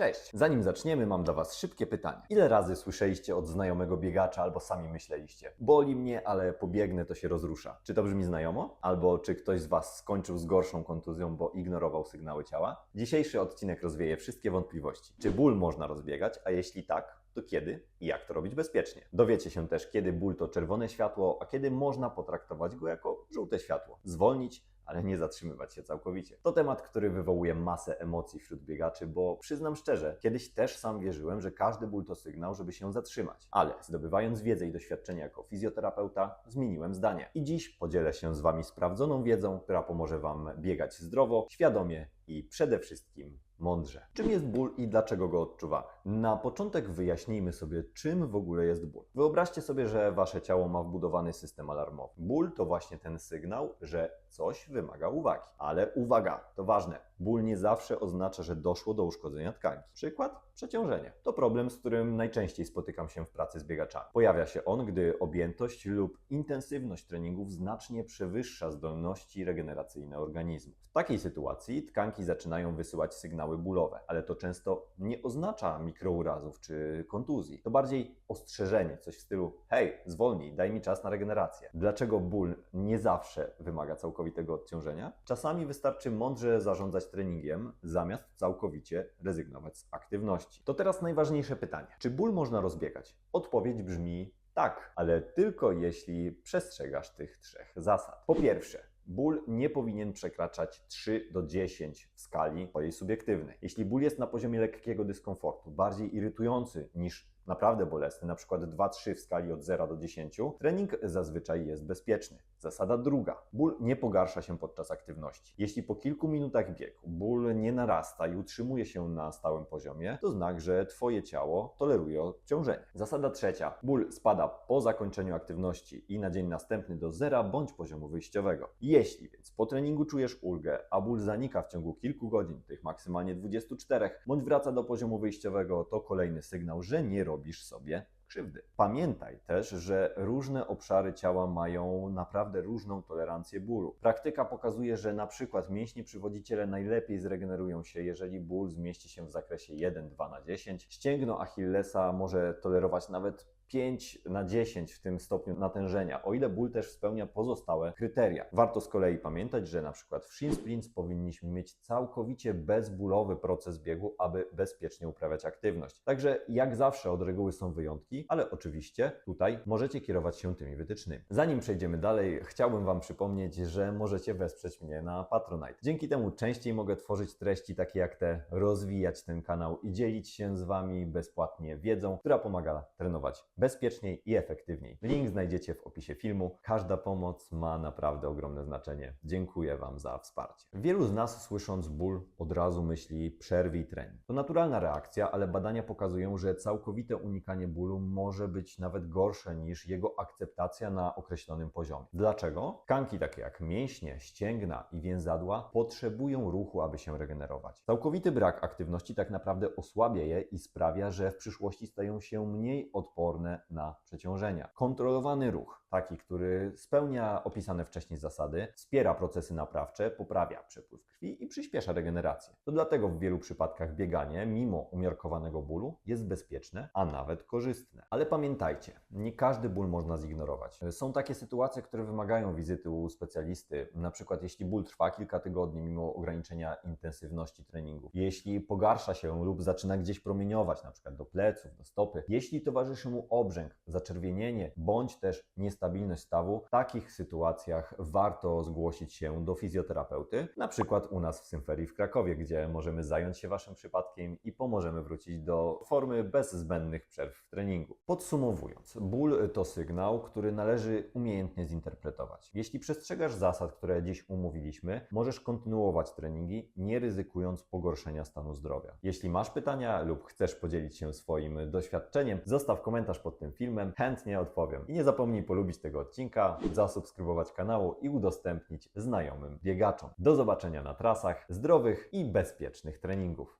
Cześć! Zanim zaczniemy, mam dla Was szybkie pytanie. Ile razy słyszeliście od znajomego biegacza albo sami myśleliście? Boli mnie, ale pobiegnę, to się rozrusza. Czy to brzmi znajomo? Albo czy ktoś z Was skończył z gorszą kontuzją, bo ignorował sygnały ciała? Dzisiejszy odcinek rozwieje wszystkie wątpliwości. Czy ból można rozbiegać, a jeśli tak, to kiedy i jak to robić bezpiecznie? Dowiecie się też, kiedy ból to czerwone światło, a kiedy można potraktować go jako żółte światło. Zwolnić, ale nie zatrzymywać się całkowicie. To temat, który wywołuje masę emocji wśród biegaczy, bo przyznam szczerze, kiedyś też sam wierzyłem, że każdy ból to sygnał, żeby się zatrzymać. Ale zdobywając wiedzę i doświadczenie jako fizjoterapeuta, zmieniłem zdanie. I dziś podzielę się z Wami sprawdzoną wiedzą, która pomoże Wam biegać zdrowo, świadomie i przede wszystkim mądrze. Czym jest ból i dlaczego go odczuwamy? Na początek wyjaśnijmy sobie, czym w ogóle jest ból. Wyobraźcie sobie, że wasze ciało ma wbudowany system alarmowy. Ból to właśnie ten sygnał, że coś wymaga uwagi. Ale uwaga, to ważne. Ból nie zawsze oznacza, że doszło do uszkodzenia tkanki. Przykład? Przeciążenie. To problem, z którym najczęściej spotykam się w pracy z biegaczami. Pojawia się on, gdy objętość lub intensywność treningów znacznie przewyższa zdolności regeneracyjne organizmu. W takiej sytuacji tkanki zaczynają wysyłać sygnały bólowe, ale to często nie oznacza mikrourazów czy kontuzji. To bardziej ostrzeżenie, coś w stylu: hej, zwolnij, daj mi czas na regenerację. Dlaczego ból nie zawsze wymaga całkowitego odciążenia? Czasami wystarczy mądrze zarządzać treningiem, zamiast całkowicie rezygnować z aktywności. To teraz najważniejsze pytanie: czy ból można rozbiegać? Odpowiedź brzmi tak, ale tylko jeśli przestrzegasz tych trzech zasad. Po pierwsze, Ból nie powinien przekraczać 3 do 10 w skali twojej subiektywnej. Jeśli ból jest na poziomie lekkiego dyskomfortu, bardziej irytujący niż naprawdę bolesny, na przykład 2-3 w skali od 0 do 10, trening zazwyczaj jest bezpieczny. Zasada druga. Ból nie pogarsza się podczas aktywności. Jeśli po kilku minutach biegu ból nie narasta i utrzymuje się na stałym poziomie, to znak, że Twoje ciało toleruje obciążenie. Zasada trzecia. Ból spada po zakończeniu aktywności i na dzień następny do zera bądź poziomu wyjściowego. Jeśli więc po treningu czujesz ulgę, a ból zanika w ciągu kilku godzin, tych maksymalnie 24, bądź wraca do poziomu wyjściowego, to kolejny sygnał, że nie robisz sobie krzywdy. Pamiętaj też, że różne obszary ciała mają naprawdę różną tolerancję bólu. Praktyka pokazuje, że na przykład mięśnie przywodziciele najlepiej zregenerują się, jeżeli ból zmieści się w zakresie 1-2 na 10. Ścięgno Achillesa może tolerować nawet 5 na 10 w tym stopniu natężenia, o ile ból też spełnia pozostałe kryteria. Warto z kolei pamiętać, że na przykład w shin sprints powinniśmy mieć całkowicie bezbólowy proces biegu, aby bezpiecznie uprawiać aktywność. Także jak zawsze od reguły są wyjątki, ale oczywiście tutaj możecie kierować się tymi wytycznymi. Zanim przejdziemy dalej, chciałbym Wam przypomnieć, że możecie wesprzeć mnie na Patronite. Dzięki temu częściej mogę tworzyć treści takie jak te, rozwijać ten kanał i dzielić się z Wami bezpłatnie wiedzą, która pomaga trenować bezpieczniej i efektywniej. Link znajdziecie w opisie filmu. Każda pomoc ma naprawdę ogromne znaczenie. Dziękuję Wam za wsparcie. Wielu z nas słysząc ból od razu myśli przerwij trening. To naturalna reakcja, ale badania pokazują, że całkowite unikanie bólu może być nawet gorsze niż jego akceptacja na określonym poziomie. Dlaczego? Tkanki takie jak mięśnie, ścięgna i więzadła potrzebują ruchu, aby się regenerować. Całkowity brak aktywności tak naprawdę osłabia je i sprawia, że w przyszłości stają się mniej odporne na przeciążenia. Kontrolowany ruch, taki, który spełnia opisane wcześniej zasady, wspiera procesy naprawcze, poprawia przepływ krwi i przyspiesza regenerację. To dlatego w wielu przypadkach bieganie, mimo umiarkowanego bólu, jest bezpieczne, a nawet korzystne. Ale pamiętajcie, nie każdy ból można zignorować. Są takie sytuacje, które wymagają wizyty u specjalisty, na przykład jeśli ból trwa kilka tygodni mimo ograniczenia intensywności treningu, jeśli pogarsza się lub zaczyna gdzieś promieniować, na przykład do pleców, do stopy, jeśli towarzyszy mu obrzęk, zaczerwienienie bądź też niestabilność stawu, w takich sytuacjach warto zgłosić się do fizjoterapeuty, na przykład u nas w Symferii w Krakowie, gdzie możemy zająć się Waszym przypadkiem i pomożemy wrócić do formy bez zbędnych przerw w treningu. Podsumowując, ból to sygnał, który należy umiejętnie zinterpretować. Jeśli przestrzegasz zasad, które dziś umówiliśmy, możesz kontynuować treningi, nie ryzykując pogorszenia stanu zdrowia. Jeśli masz pytania lub chcesz podzielić się swoim doświadczeniem, zostaw komentarz pod tym filmem, chętnie odpowiem. I nie zapomnij polubić tego odcinka, zasubskrybować kanału i udostępnić znajomym biegaczom. Do zobaczenia na trasach, zdrowych i bezpiecznych treningów.